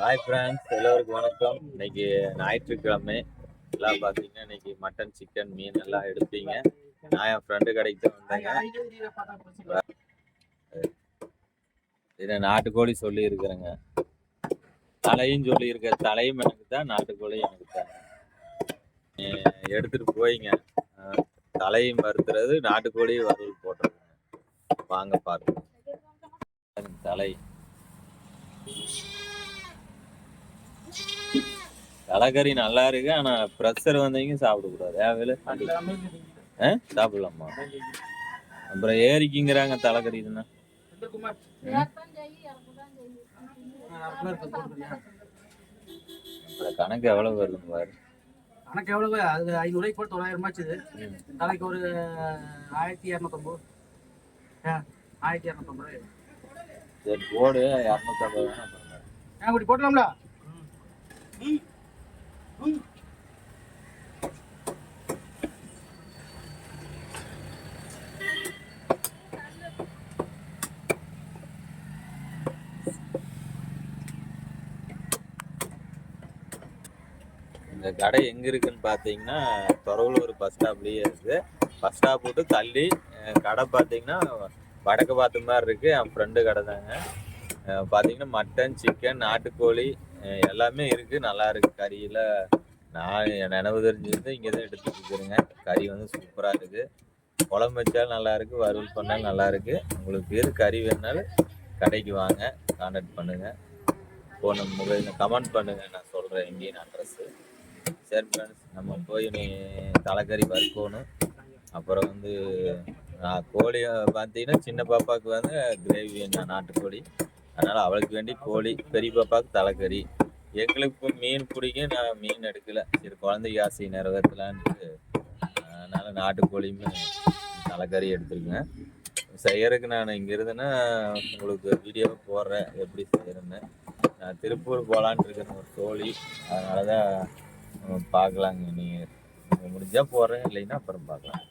Hi friends எல்லோருக்கும் வணக்கம். இன்னைக்கு ஞாயிற்றுக்கிழமை. எல்லாம் பார்த்தீங்கன்னா இன்னைக்கு மட்டன் சிக்கன் மீன் எல்லாம் எடுப்பீங்க நான் என் ஃப்ரெண்டு கடைக்கு தான் வந்தேங்க. இதை நாட்டுக்கோழி சொல்லியிருக்கிறேங்க. தலையும் சொல்லியிருக்க தலையும் எனக்கு தான் நாட்டுக்கோழி எனக்கு தான். எடுத்துட்டு போயிங்க. தலையும் வறுத்துறது நாட்டுக்கோழி வறுவல் போட்டுருங்க வாங்க பாருங்க தலை. தலைக்கறி நல்லா இருக்கு. ஆனா ப்ரெஷர் வந்தீங்க சாப்பிடக்கூடாது தேவையில்ல ஆ? சாப்பிடலாமா? அப்புறம் ஏரிக்குங்கிறாங்க தலைக்கறி அப்புறம் கணக்கு எவ்வளவு வருதுன்னு பாரு. கணக்கு எவ்வளவு? அது ஐநூறுரூவாய்க்கு போட்டு தொள்ளாயிரம் ஆச்சுது ம். தலைக்கு ஒரு ஆயிரத்தி இரநூத்தொம்பது. ஆயிரத்தி இரநூத்தொம்பது சரி போடு. இரநூத்தம்பது வேணா பண்ணுங்க ஏன் இப்படி போட்டலாம்ல இந்த கடை எங்க இருக்குன்னு பாத்தீங்கன்னா ஒரு பஸ் ஸ்டாப்லயே இருக்கு. பஸ் ஸ்டாப் விட்டு தள்ளி கடை பாத்தீங்கன்னா வடக்கு பார்த்த மாதிரி இருக்கு. என் ஃப்ரெண்டு கடை தாங்க. பாத்தீங்கன்னா மட்டன் சிக்கன் நாட்டுக்கோழி எல்லாமே இருக்கு. நல்லா இருக்கு. கறியில நான் நினைவு தெரிஞ்சிருந்து இங்கே தான் எடுத்துட்டு இருக்கிறேங்க கறி வந்து சூப்பரா இருக்கு. குழம்பு வச்சாலும் நல்லா இருக்கு. வறுவல் பண்ணாலும் நல்லா இருக்கு. உங்களுக்கு எது கறி வேணாலும் கடைக்கு வாங்க. கான்டாக்ட் பண்ணுங்க. ஃபோன் நம்பர் கமெண்ட் பண்ணுங்க. நான் சொல்றேன். எங்கேயும் அட்ரஸ் சரி ஃப்ரெண்ட்ஸ் நம்ம போய் நீ தலைக்கறி வறுக்கணும் அப்புறம் வந்து நான் கோழி பார்த்தீங்கன்னா சின்ன பாப்பாவுக்கு வந்து கிரேவி என்ன நாட்டுக்கோழி. அதனால் அவளுக்கு வேண்டி கோழி பெரிய பாப்பாவுக்கு தலைக்கறி. எங்களுக்கு மீன் பிடிக்கும் நான் மீன் எடுக்கல. சரி குழந்தை ஆசை நிறைவேற்றலான்ட்டு அதனால் நாட்டுக்கோழியுமே தலைக்கறி எடுத்துருக்கேன். செய்யறதுக்கு நான் இங்கே இருந்தேன்னா உங்களுக்கு வீடியோ போடுறேன் எப்படி செய்யறேன்னு. நான் திருப்பூர் போகலான்ட்டு இருக்கேன் ஒரு தோழி. அதனால தான் பார்க்கலாங்க. நீங்கள் முடிஞ்சால் போகிறேன் இல்லைன்னா அப்புறம் பார்க்கலாம்.